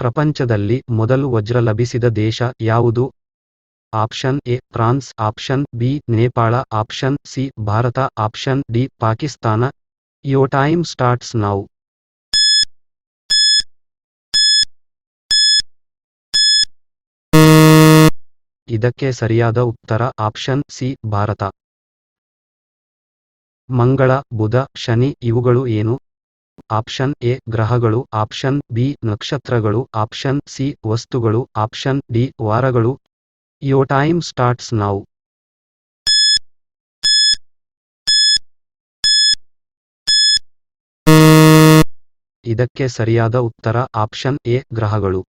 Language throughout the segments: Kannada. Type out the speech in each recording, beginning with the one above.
ಪ್ರಪಂಚದಲ್ಲಿ ಮೊದಲು ವಜ್ರ ಲಭಿಸಿದ ದೇಶ ಯಾವುದು? Option A, France. Option B, Nepal. Option C, Bharat. Option D, Pakistan. Your time starts now ಇದಕ್ಕೆ ಸರಿಯಾದ ಉತ್ತರ ಆಪ್ಷನ್ ಸಿ, ಭಾರತ. ಮಂಗಳ, ಬುಧ, ಶನಿ ಇವುಗಳು ಏನು? ಆಪ್ಷನ್ ಎ, ಗ್ರಹಗಳು. ಆಪ್ಷನ್ ಬಿ, ನಕ್ಷತ್ರಗಳು. ಆಪ್ಷನ್ ಸಿ, ವಸ್ತುಗಳು. ಆಪ್ಷನ್ ಡಿ, ವಾರಗಳು. ಯೋ ಟೈಮ್ ಸ್ಟಾರ್ಟ್ಸ್ ನೌ ಇದಕ್ಕೆ ಸರಿಯಾದ ಉತ್ತರ ಆಪ್ಷನ್ ಎ, ಗ್ರಹಗಳು.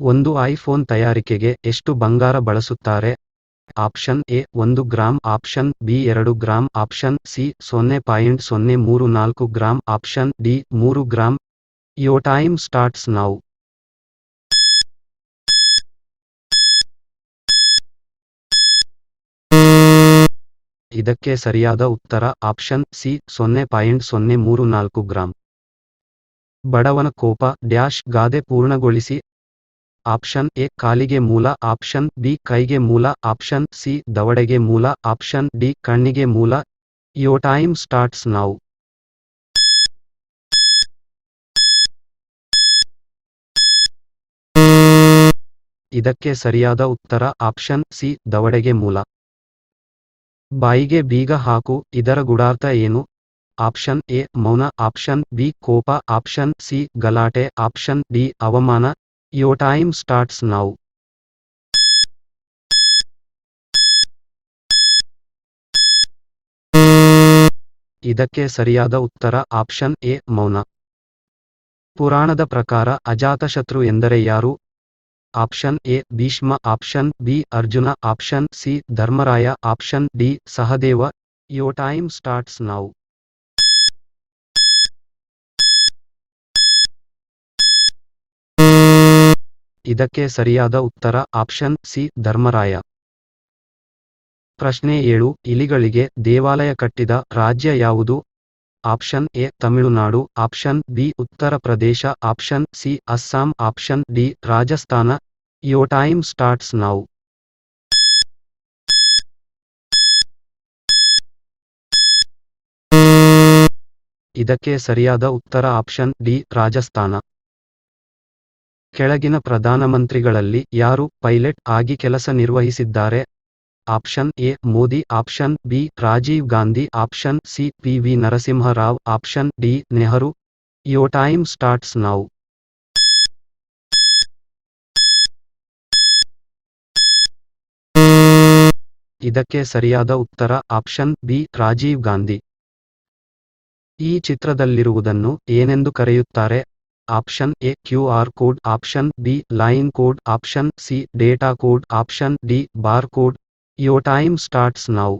ಒಂದು ಐಫೋನ್ ತಯಾರಿಕೆಗೆ ಎಷ್ಟು ಬಂಗಾರ ಬಳಸುತ್ತಾರೆ? ಆಪ್ಷನ್ ಎ ಒಂದು ಗ್ರಾಂ, ಆಪ್ಷನ್ ಬಿ ಎರಡು ಗ್ರಾಂ, ಆಪ್ಷನ್ ಸಿ ಸೊನ್ನೆ ಪಾಯಿಂಟ್ ಸೊನ್ನೆ ಮೂರು ನಾಲ್ಕು ಗ್ರಾಂ, ಆಪ್ಷನ್ ಡಿ ಮೂರು gram. Your time starts now ಇದಕ್ಕೆ ಸರಿಯಾದ ಉತ್ತರ, ಆಪ್ಷನ್ ಸಿ ಸೊನ್ನೆ ಪಾಯಿಂಟ್ ಸೊನ್ನೆ ಮೂರು ನಾಲ್ಕು ಗ್ರಾಂ. ಬಡವನ ಕೋಪ, ಡ್ಯಾಶ್, ಗಾದೆ ಪೂರ್ಣಗೊಳಿಸಿ ಆಪ್ಷನ್ ಎ, ಕಾಲಿಗೆ ಮೂಲ. ಆಪ್ಷನ್ ಬಿ, ಕೈಗೆ ಮೂಲ. ಆಪ್ಷನ್ ಸಿ, ದವಡೆಗೆ ಮೂಲ. ಆಪ್ಷನ್ ಡಿ, ಕಣ್ಣಿಗೆ ಮೂಲ. ಯೋ ಟೈಮ್ ಸ್ಟಾರ್ಟ್ಸ್ ನಾವು ಇದಕ್ಕೆ ಸರಿಯಾದ ಉತ್ತರ. ಆಪ್ಷನ್ ಸಿ, ದವಡೆಗೆ ಮೂಲ. ಬಾಯಿಗೆ ಬೀಗ ಹಾಕು. ಇದರ ಗುಡಾರ್ಥ ಏನು? ಆಪ್ಷನ್ ಎ, ಮೌನ. ಆಪ್ಷನ್ ಬಿ, ಕೋಪ. ಆಪ್ಷನ್ ಸಿ, ಗಲಾಟೆ. ಆಪ್ಷನ್ ಡಿ, ಅವಮಾನ. Your time starts now. ಇದಕ್ಕೆ ಸರಿಯಾದ ಉತ್ತರ ಆಪ್ಷನ್ ಎ, ಮೌನ. ಪುರಾಣದ ಪ್ರಕಾರ ಅಜಾತಶತ್ರು ಎಂದರೆ ಯಾರು? Option A, Bhishma. Option B, Arjuna. Option C, Dharmaraya. Option D, Sahadeva. Your time starts now ಇದಕ್ಕೆ ಸರಿಯಾದ ಉತ್ತರ ಆಪ್ಷನ್ ಸಿ, ಧರ್ಮರಾಯ. ಪ್ರಶ್ನೆ ಏಳು, ಇಲಿಗಳಿಗೆ ದೇವಾಲಯ ಕಟ್ಟಿದ ರಾಜ್ಯ ಯಾವುದು? Option A, Tamil Nadu. Option B, Uttar Pradesh. Option C, Assam. Option D, Rajasthan. Your time starts now ಇದಕ್ಕೆ ಸರಿಯಾದ ಉತ್ತರ ಆಪ್ಷನ್ ಡಿ, ರಾಜಸ್ಥಾನ. ಕೆಳಗಿನ ಪ್ರಧಾನಮಂತ್ರಿಗಳಲ್ಲಿ ಯಾರು ಪೈಲಟ್ ಆಗಿ ಕೆಲಸ ನಿರ್ವಹಿಸಿದ್ದಾರೆ? Option A, Modi. Option B, Rajiv Gandhi. Option C, P V Narasimha Rao. Option D, Nehru. Your time starts now ಇದಕ್ಕೆ ಸರಿಯಾದ ಉತ್ತರ ಆಪ್ಷನ್ ಬಿ, ರಾಜೀವ್ ಗಾಂಧಿ. ಈ ಚಿತ್ರದಲ್ಲಿರುವುದನ್ನು ಏನೆಂದು ಕರೆಯುತ್ತಾರೆ? Option A, Q R code, option B, line code, option C, data code, option D, bar code. Your time starts now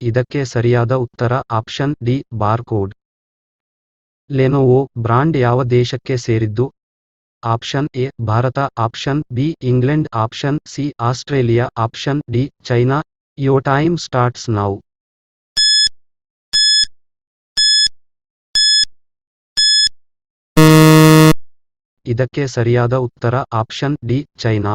ಇದಕ್ಕೆ ಸರಿಯಾದ ಉತ್ತರ option D, bar code. Lenovo brand ಯಾವ ದೇಶಕ್ಕೆ ಸೇರಿದ್ದು? Option A, Bharat, option B, England, option C, Australia, option D, China. Your time starts now. ಇದಕ್ಕೆ ಸರಿಯಾದ ಉತ್ತರ ಆಪ್ಷನ್ ಡಿ ಚೈನಾ